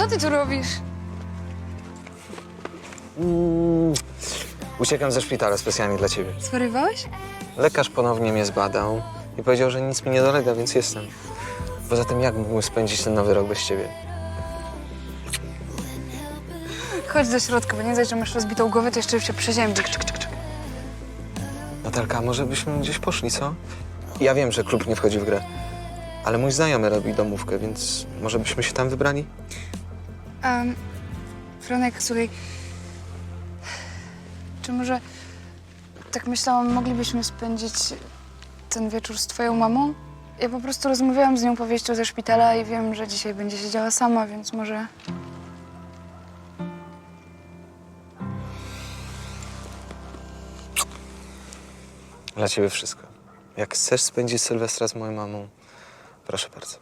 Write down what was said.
Co ty tu robisz? Uciekam ze szpitala specjalnie dla ciebie. Zwariowałeś? Lekarz ponownie mnie zbadał i powiedział, że nic mi nie dolega, więc jestem. Poza tym, jak mógłbym spędzić ten nowy rok bez ciebie? Chodź do środka, bo nie zaś, że masz rozbitą głowę, to jeszcze się przeziębi. Natalka, może byśmy gdzieś poszli, co? Ja wiem, że klub nie wchodzi w grę, ale mój znajomy robi domówkę, więc może byśmy się tam wybrali? Um, Franek, słuchaj, czy może tak myślałam, moglibyśmy spędzić ten wieczór z twoją mamą? Ja po prostu rozmawiałam z nią po wyjściu ze szpitala i wiem, że dzisiaj będzie siedziała sama, więc może... Dla ciebie wszystko. Jak chcesz spędzić Sylwestra z moją mamą, proszę bardzo.